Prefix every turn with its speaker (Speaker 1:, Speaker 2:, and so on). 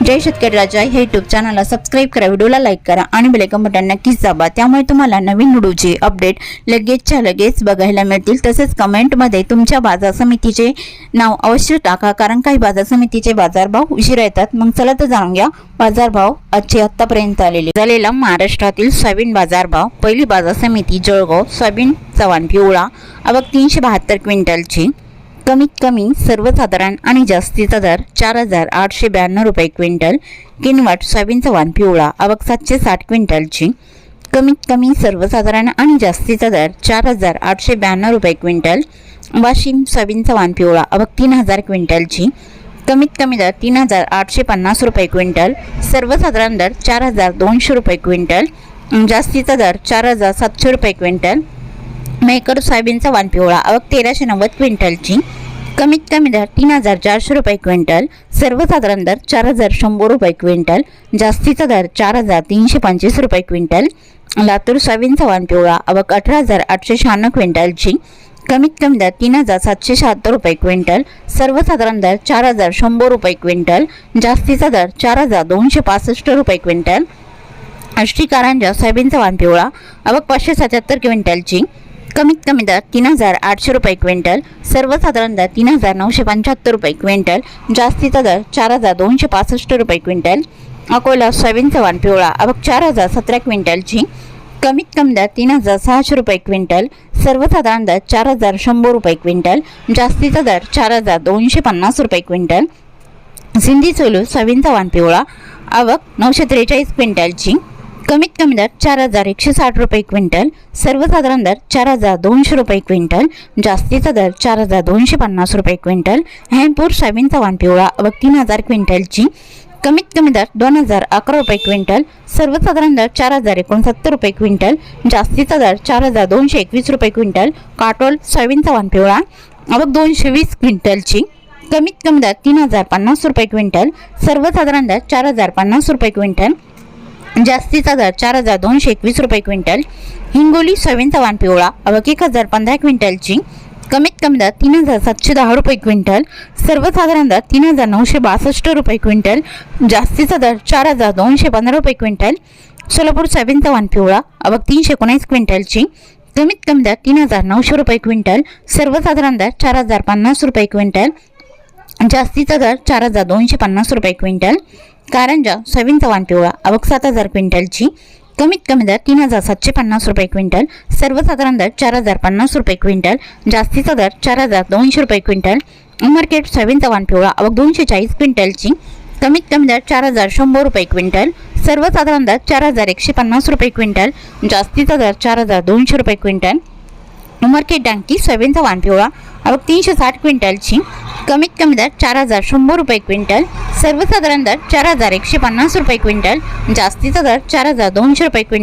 Speaker 1: जय शेतकरी राजा हे यूट्यूब चॅनलला सबस्क्राईब करा व्हिडिओला लाईक करा आणि बेलेकन बटन नक्कीच दाबा. त्यामुळे तुम्हाला नवीन व्हिडिओचे अपडेट लगेचच्या लगेच बघायला मिळतील. तसेच कमेंटमध्ये तुमच्या बाजार समितीचे नाव अवश्य टाका कारण काही बाजार समितीचे बाजारभाव उशिरा येतात. मग चला तर जाणून घ्या बाजारभाव आजचे आत्तापर्यंत आलेले. झालेला महाराष्ट्रातील सोयाबीन बाजारभाव पहिली बाजार समिती जळगाव सोयाबीन चव्हाण पिवळा अवघ तीनशे बहात्तर क्विंटलची. कमीत कमी सर्वसाधारण आणि जास्तीचा दर चार हजार आठशे ब्याण्णव रुपये क्विंटल किनवट सोयाबीनचा वाण पिवळा आवक सातशे साठ क्विंटलची. कमीत कमी सर्वसाधारण आणि जास्तीचा दर चार हजार आठशे ब्याण्णव रुपये क्विंटल वाशिम सोयाबीनचा वाण पिवळा आवक तीन हजार क्विंटलची. कमीत कमी दर तीन हजार आठशे पन्नास रुपये क्विंटल सर्वसाधारण दर चार हजार दोनशे रुपये क्विंटल जास्तीचा दर चार हजार सातशे रुपये क्विंटल मेकर सोयाबीनचा वाण पिवळा आवक तेराशे नव्वद क्विंटलची. कमीत कमी दर तीन हजार चारशे रुपये क्विंटल. सर्वसाधारण दर चार हजार शंभर रुपये क्विंटल. जास्तीचा दर चार हजार तीनशे पंचवीस रुपये क्विंटल. लातूर सोयाबीनचा वाण पिवळा आवक अठरा हजार आठशे शहाण्णव क्विंटलची. कमीत कमी दर तीन हजार सातशे शहात्तर रुपये क्विंटल. सर्वसाधारण दर चार हजार शंभर रुपये क्विंटल. जास्तीचा दर चार हजार दोनशे पासष्ट रुपये क्विंटल. आष्टी कारंजा सोयाबीनचा वाण पिवळा आवक पाचशे सत्याहत्तर क्विंटलची. कमीत कमी दर तीन हजार आठशे रुपये क्विंटल सर्वसाधारण दर तीन हजार नऊशे पंच्याहत्तर रुपये क्विंटल जास्तीचा दर चार हजार दोनशे पासष्ट रुपये क्विंटल अकोला सोयाबीनचा वाण पिवळा अबक चार हजार सतरा क्विंटलची कमीत कमी दर तीन हजार सहाशे रुपये क्विंटल सर्वसाधारण दर चार हजार शंभर रुपये क्विंटल जास्तीचा दर चार हजार दोनशे पन्नास रुपये क्विंटल. सिंधी चोलू सोयाबीनचा वाण पिवळा आवक नऊशे त्रेचाळीस क्विंटलची कमीत कमी दर चार हजार एकशे साठ रुपये क्विंटल सर्वसाधारण दर चार हजार दोनशे रुपये क्विंटल जास्तीचा दर चार हजार दोनशे पन्नास रुपये क्विंटल हेमपूर सोयाबीनचा वाण पिवळा व तीन हजार क्विंटलची कमीत कमी दर दोन हजार अकरा रुपये क्विंटल सर्वसाधारण दर चार हजार एकोणसत्तर रुपये क्विंटल जास्तीचा दर चार हजार दोनशे एकवीस रुपये क्विंटल काटोल सोयाबीनचा वाण पिवळा आवक दोनशे वीस क्विंटलची कमीत कमी दर तीन हजार पन्नास रुपये क्विंटल सर्वसाधारण दर चार हजार पन्नास रुपये क्विंटल म्हणजे जास्तीचा दर चार हजार दोनशे एकवीस रुपये क्विंटल. हिंगोली सोयाबीनचा वाण पिवळा आवक एक हजार पंधरा क्विंटलची. कमीत कमी दर तीन हजार सातशे दहा रुपये क्विंटल. सर्वसाधारण दर तीन हजार नऊशे बासष्ट रुपये क्विंटल. म्हणजे जास्तीचा दर चार हजार दोनशे पंधरा रुपये क्विंटल. सोलापूर सोयाबीनचा वाण पिवळा आवक तीनशे एकोणीस क्विंटलची. कमीत कमी दर तीन हजार नऊशे रुपये क्विंटल. सर्वसाधारण दर चार हजार पन्नास रुपये क्विंटल. म्हणजे जास्तीचा दर चार हजार दोनशे पन्नास रुपये क्विंटल. कारंजा सोयाबीनचा वाण पिवळा आवक सात हजार क्विंटलची कमीत कमी दर तीन हजार सातशे पन्नास रुपये क्विंटल सर्वसाधारण दर चार हजार पन्नास रुपये क्विंटल जास्तीचा दर चार हजार दोनशे रुपये क्विंटल मार्केट सोयाबीनचा वाण पिवळा आवक दोनशे चाळीस क्विंटलची कमीत कमी दर चार हजार शंभर रुपये क्विंटल सर्वसाधारण दर चार हजार एकशे पन्नास रुपये क्विंटल जास्तीचा दर चार हजार दोनशे रुपये क्विंटल मार्केट डांकी सोयाबीनचा वाण पिवळा आवक तीनशे साठ क्विंटलची कमीत कमी दर चार हजार शंभर रुपये क्विंटल सर्वसाधारण दर चार हजार एकशे पन्नास रुपये क्विंटल जास्तीचा दर चार हजार दोनशे रुपये क्विंटल.